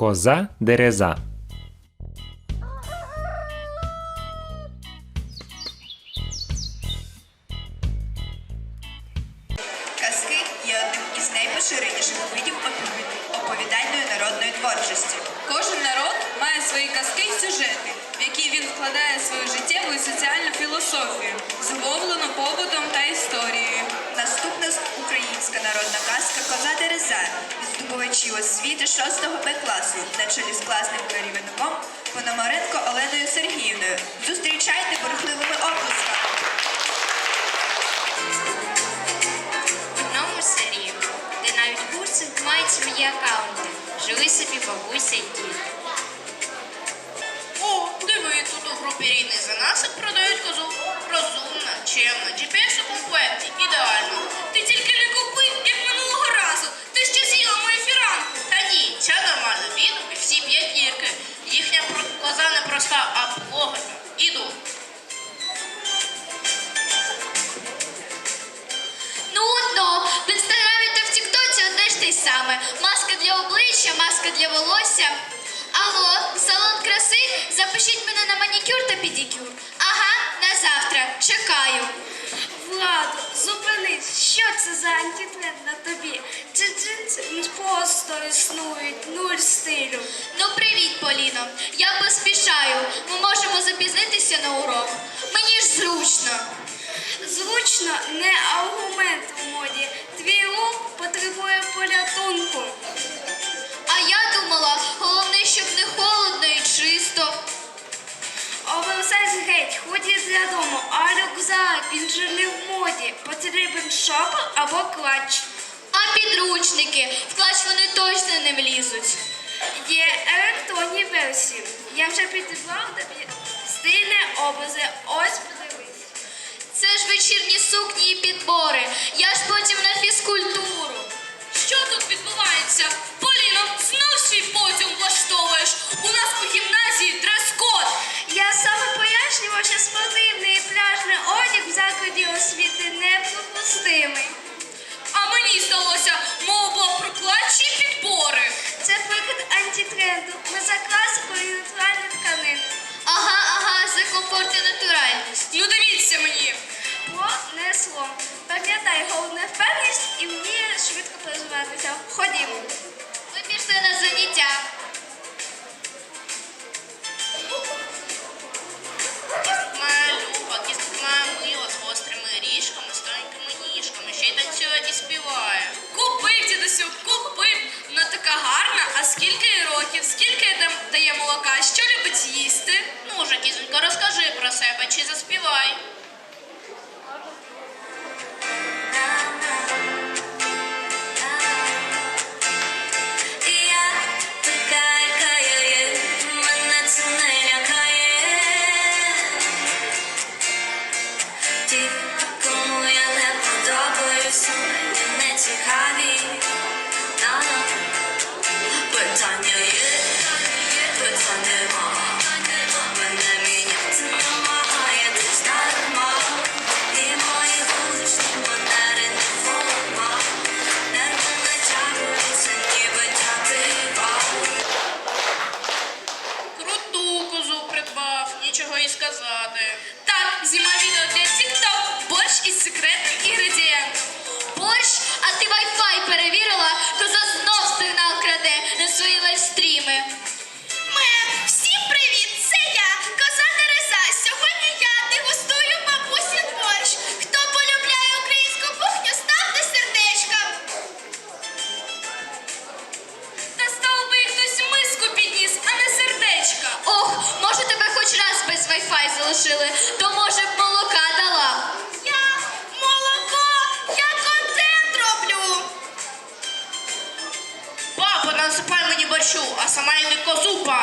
Коза дереза. Казки є одним із найпоширеніших видів опові- оповідальної народної творчості. Кожен народ має свої казки і сюжети, в які він вкладає свою життєву і соціальну філософію, зумовлену побутом та історією. Наступна українська народна казка Коза Дереза здобувачів освіти 6 Б класу на чолі з класним керівником Пономаренко Оленою Сергіївною. Зустрічайте бурхливими оплесками. В одному селі, де навіть курси мають свої акаунти, жили собі бабуся і дід. О, диви, тут у групі рідний за нас продають козу. Розумна, чемна, GPS у Чекаю. Владу, зупинись, що це за антитренд на тобі? Ці джинси просто існують, нуль стилю. Ну привіт, Поліно. Я поспішаю. Ми можемо запізнитися на урок. Мені ж зручно. Звучно не аргумент у моді. Твій лук потребує порятунку. Геть, для дому, а рюкзак, він же не в моді. Потрібен шопер або клатч. А підручники, в клач вони точно не влізуть. Є електронні версії. Я вже підібрав тобі стильні образи. Ось подивись. Це ж вечірні сукні і підбори. Я ж потім на фізкультуру. Що тут відбувається? Поліно, знов приклад тренду. Ми за класикою натуральних тканин. Ага, ага, за комфорт і натуральність. Ну дивіться мені. Понесло. Пам'ятай, головне впевненість і вміє швидко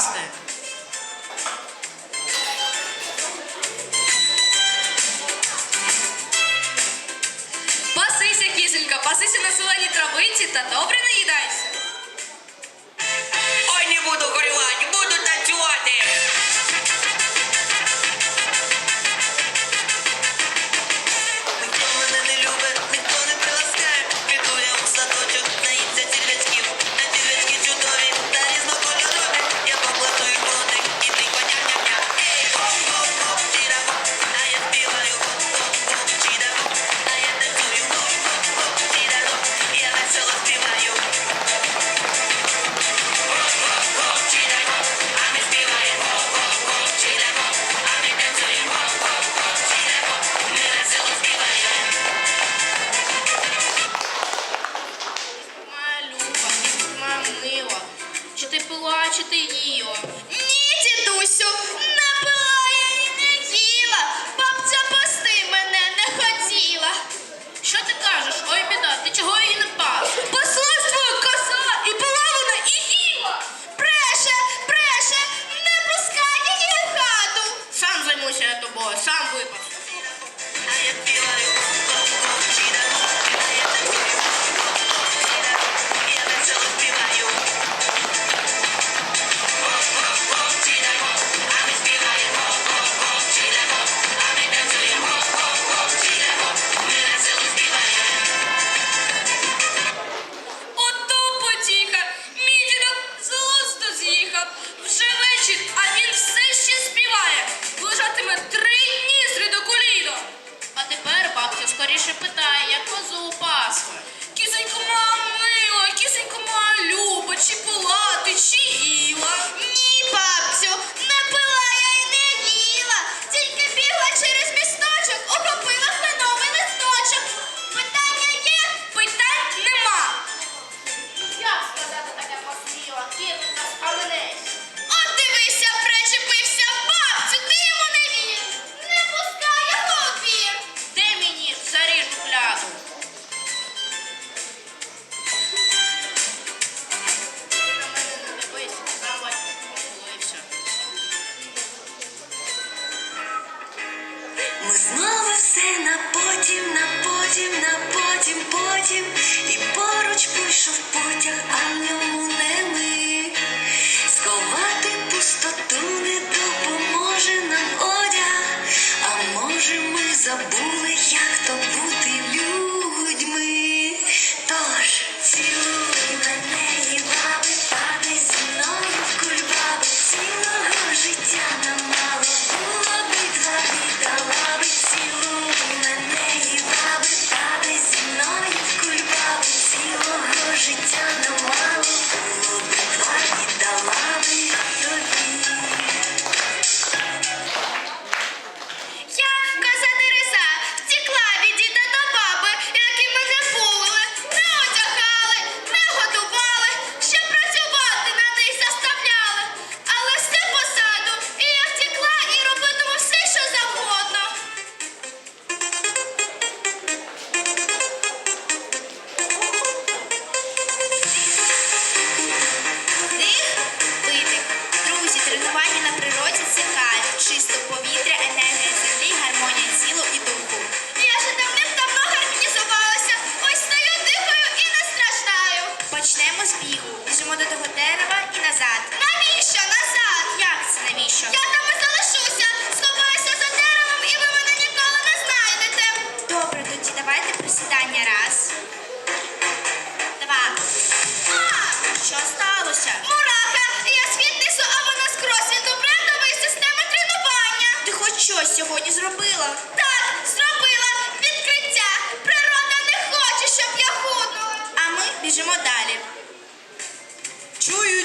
пасти. Пасися, кізонька, пасися на зеленій травиці та добре algo de pasar. скоріше питає, як козу.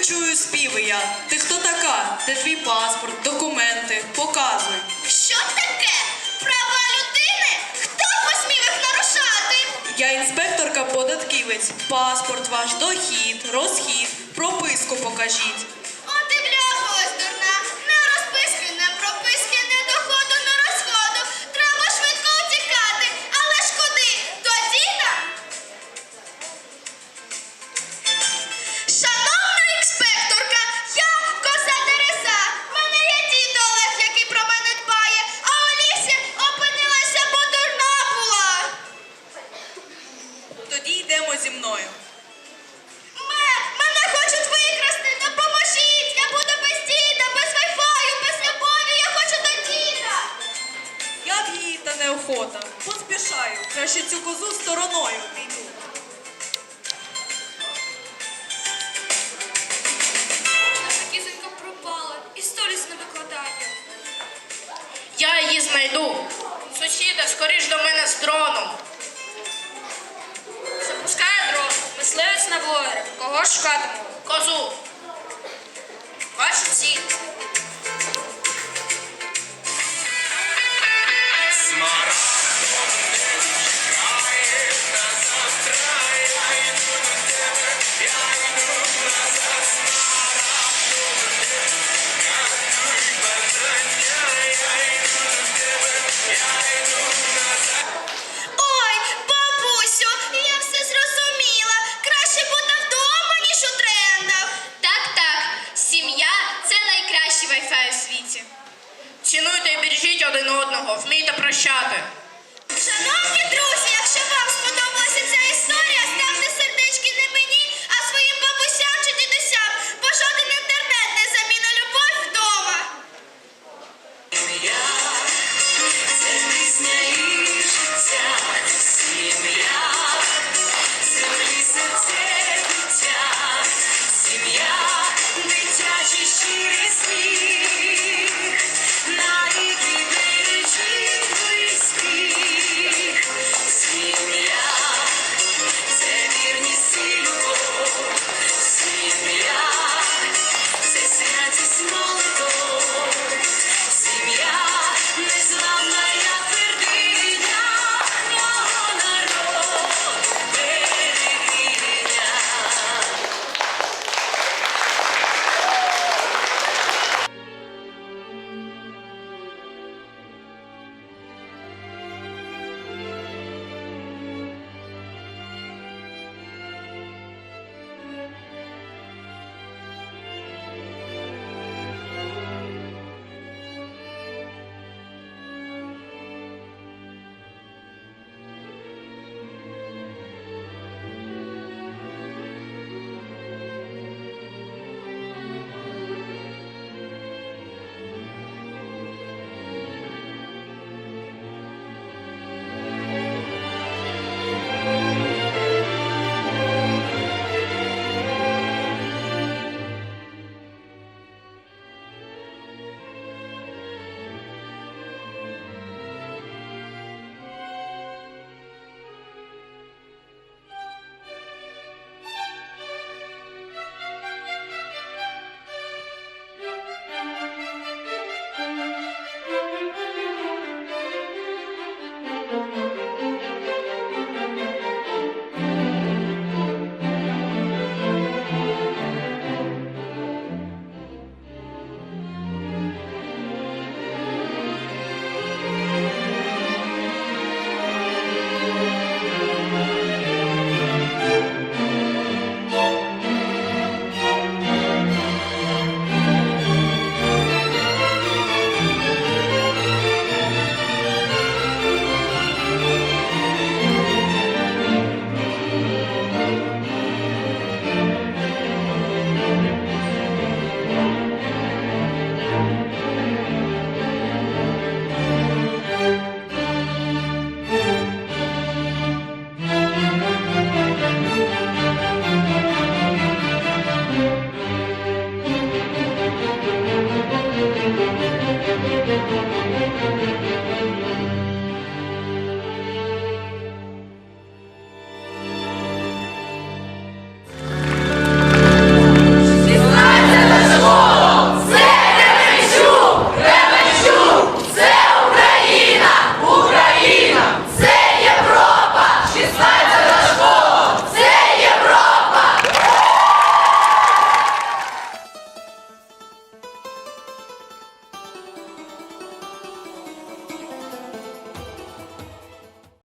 чую співи я. Ти хто така? Де твій паспорт, документи, показуй. Що таке? Права людини? Хто посмів їх нарушати? Я інспекторка податківець. Паспорт ваш, дохід, розхід, прописку покажіть. краще цю козу стороною обійду. Наша пропала і сторіс не викладає. Я її знайду. Сусіда, скоріш до мене з дроном. Запускає дрон, мисливець на блогера. Кого шукатиму? Козу. Ваші ціль. Ой, бабусю, я все зрозуміла. Краще бути вдома, ніж у трендах. Так, так. Сім'я це найкращий вайфай у світі. Цінуйте і бережіть один одного, вмійте прощати. Шановні друзі!